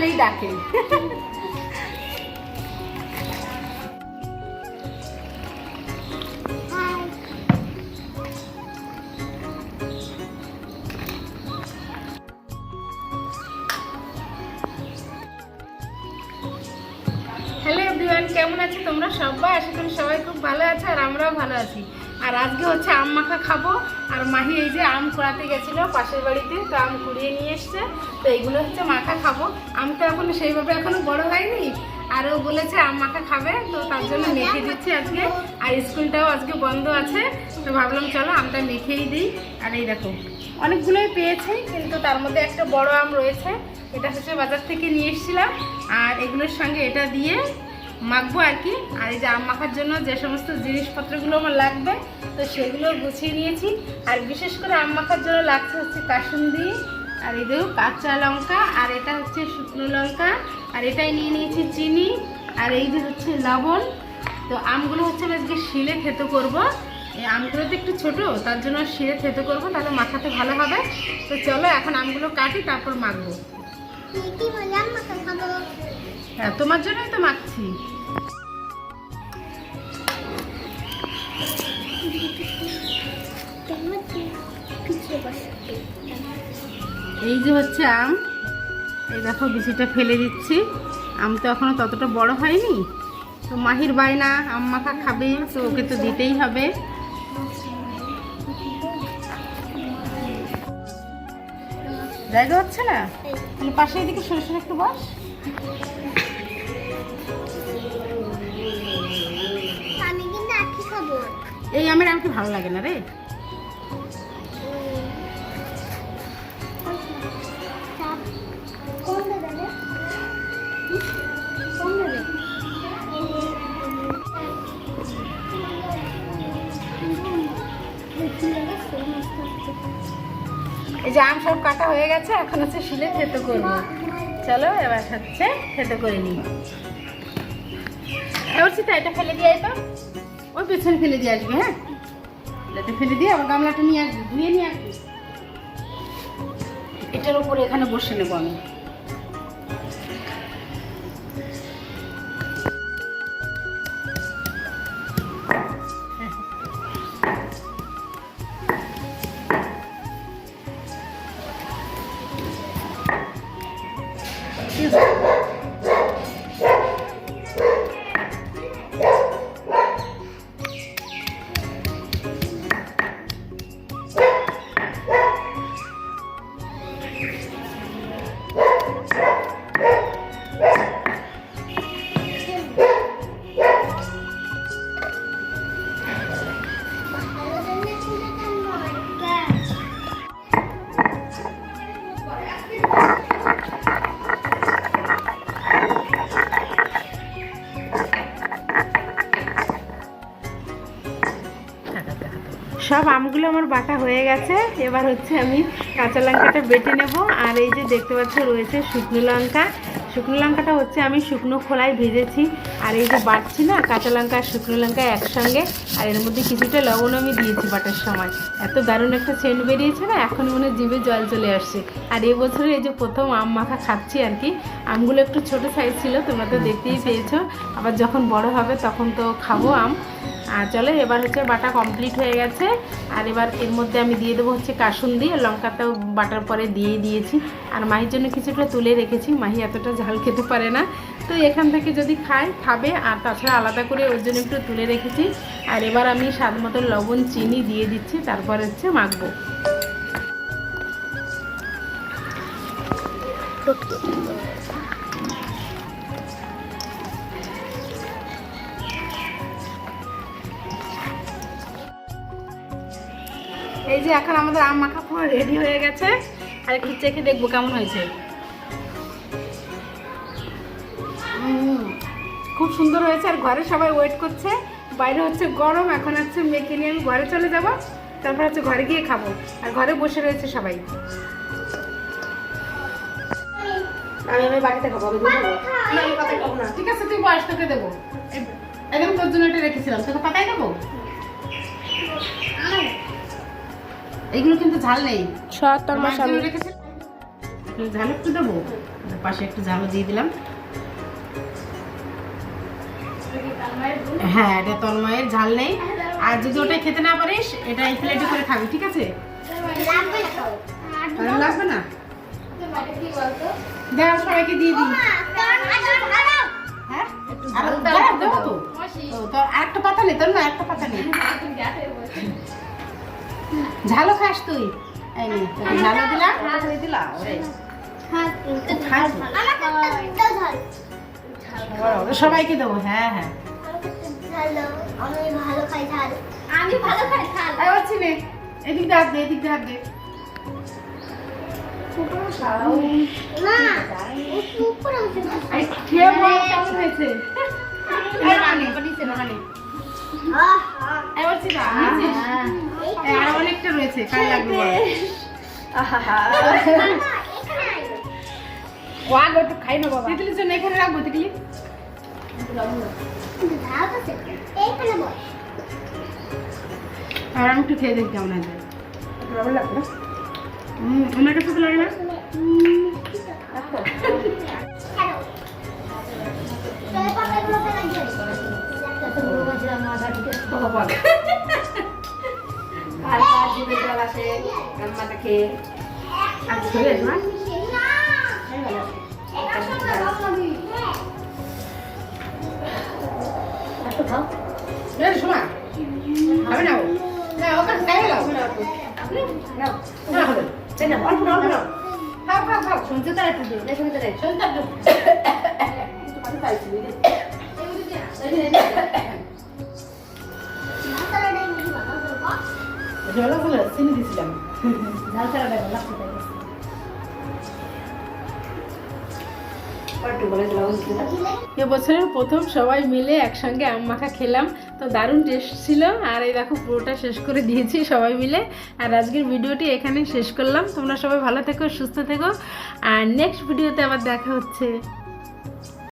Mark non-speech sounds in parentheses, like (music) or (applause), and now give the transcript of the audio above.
ডাকলেই ডাকে hello everyone কেমন আছো তোমরা? সবাই, আশা করি সবাই খুব ভালো আছে আর আমরাও ভালো আছি। আর আজকে হচ্ছে আম মাখা খাব। আর মাহি এই যে আম কুড়াতে গেছিল পাশের বাড়িতে, তো আম কুড়িয়ে নিয়ে এসছে। তো এইগুলো হচ্ছে মাখা খাব। আম তো এখন সেইভাবে এখনও বড় হয়নি। আর ও বলেছে আম মাখা খাবে, তো তার জন্য মেখে দিচ্ছি আজকে। আর স্কুলটাও আজকে বন্ধ আছে। তো ভাবলাম চলো আমটা মেখেই দিই। আর এই দেখো, অনেকগুলোই পেয়েছি, কিন্তু তার মধ্যে একটা বড় আম রয়েছে। এটা হচ্ছে বাজার থেকে নিয়ে এসেছিলাম। আর এগুলোর সঙ্গে এটা দিয়ে মাখবো আর কি। আর এই যে আম মাখার জন্য যে সমস্ত জিনিসপত্রগুলো আমার লাগবে, তো সেগুলো গুছিয়ে নিয়েছি। আর বিশেষ করে আম মাখার জন্য লাগছে হচ্ছে কাসুন্দি, আর এই দেখো কাঁচা লঙ্কা, আর এটা হচ্ছে শুকনো লঙ্কা, আর এটাই নিয়ে নিয়েছি চিনি, আর এই যে হচ্ছে লবণ। তো আমগুলো হচ্ছে আমি আজকে শিলে থেতো করব। এই আমগুলো তো একটু ছোটো, তার জন্য শিলে থেতো করব, তাহলে মাখাতে ভালো হবে। তো চলো এখন আমগুলো কাটি, তারপর মাখবো। হ্যাঁ তোমার জন্যই তো মাখছি। এই যে হচ্ছে আম। এই দেখো, বিচিটা ফেলে দিচ্ছি। আম তো এখনও ততটা বড় হয়নি। তো মাহির বায়না, আম মাখা খাবে, তো ওকে তো দিতেই হবে। জায়গা হচ্ছে না? পাশে এদিকে সরে সরে একটু বস। এই আমের আমাকে ভালো লাগে না রে? এই যে আম সব কাটা হয়ে গেছে, এখন হচ্ছে শিলে থেতো করব। চলো, এবার হচ্ছে থেতো করে নিই। এবার সীতা এটা ফেলে দিয়ে তো। ওই পেছনে ফেলে দিয়ে আসবে হ্যাঁ? এটাতে ফেলে দিয়ে আবার গামলাটা নিয়ে আসবি, ধুয়ে নিয়ে আসবি। এটার উপরে এখানে বসে নেব আমি। সব আমগুলো আমার বাটা হয়ে গেছে। এবার হচ্ছে আমি কাঁচা লঙ্কাটা বেটে নেব। আর এই যে দেখতে পাচ্ছ রয়েছে শুকনো লঙ্কা। শুকনো লঙ্কাটা হচ্ছে আমি শুকনো খোলায় ভেজেছি। আর এই যে বাটছি না কাঁচা লঙ্কা আর শুকনো লঙ্কা একসঙ্গে। আর এর মধ্যে কিছুটা লবণ আমি দিয়েছি বাটার সময়। এত দারুণ একটা সেন্ট বেরিয়েছে না এখন মনে হয় জিভে জল চলে আসছে। আর এবছরে এই যে প্রথম আম মাখা খাচ্ছি আর কি আমগুলো একটু ছোট সাইজ ছিল তোমরা তো দেখতেই (laughs) পেয়েছ। আবার যখন বড় হবে তখন তো খাব আম। আর চলো, এবার হচ্ছে বাটা কমপ্লিট হয়ে গেছে। আর এবার এর মধ্যে আমি দিয়ে দেবো হচ্ছে কাসুন দিয়ে লঙ্কাটাও বাটার পরে দিয়ে দিয়েছি। আর মাহির জন্য কিছুটা তুলে রেখেছি, মাহি এতটা ঝাল খেতে পারে না। তো এখান থেকে যদি খায়, খাবে, আর তাছাড়া আলাদা করে ওর জন্য একটু তুলে রেখেছি। আর এবার আমি স্বাদ মতো লবণ, চিনি দিয়ে দিচ্ছি, তারপর হচ্ছে মাখবো। এই যে এখন আমাদের আম মাখা পুরো রেডি হয়ে গেছে। আর একটু চেখে দেখব কেমন হয়েছে। খুব সুন্দর হয়েছে, আর ঘরে সবাই ওয়েট করছে। বাইরে হচ্ছে গরম, এখন হচ্ছে মেয়েকে নিয়ে আমি ঘরে চলে যাব। তারপর হচ্ছে ঘরে গিয়ে খাব, আর ঘরে বসে রয়েছে সবাই। আমি আমি বাড়িতে খাব ঠিক আছে, তুই বয়স তোকে দেবো। একদম তোর জন্য এটা রেখেছিলাম। তোকে পাতায় দেবো? এইগুলো কিন্তু ঝাল নেই। সব তোর জন্য রেখেছি। ঝাল একটু দেবো? পাশে একটু ঝালও দিয়ে দিলাম। হ্যাঁ এটা তন্ময়ের ঝাল নেই। আর যদি ওটা খেতে না পারিস এটা এই প্লেটে করে খাবি ঠিক আছে? লাগবে না? দাও সবাইকে দিয়ে দিই। মা হ্যাঁ আরেকটা পাতা নেই তোর না একটা পাতা নেই। ঝালও খাস তুই? ঝালও দিলাম। সবাইকে দেবো হ্যাঁ হ্যাঁ। ভালো আমি ভালো খাই ঝাল। আমি ভালো খাই ঝাল আর হচ্ছে নে এদিক দিয়ে হাত দে। এদিক দিয়ে হাত দে হয়েছে? রয়েছে কাল লাগবে এখানে আয়। তিতলির জন্য এখানে রাখব তিতলি। আর আমি একটু খেয়ে দেখি কেমন আছে। আমার কাছে তো লাগে না উম, তোর দিও। আচ্ছা, হয়ে গেছে, মা? না। শুনতে তো একটু। শুনতে একটু। মশলাটা চিনি দিছিলাম এবছরের প্রথম সবাই মিলে একসঙ্গে আম মাখা খেলাম। তো দারুণ টেস্ট ছিল। আর এই দেখো, পুরোটা শেষ করে দিয়েছি সবাই মিলে। আর আজকের ভিডিওটি এখানে শেষ করলাম। তোমরা সবাই ভালো থেকো, সুস্থ থেকো। আর নেক্সট ভিডিওতে আবার দেখা হচ্ছে।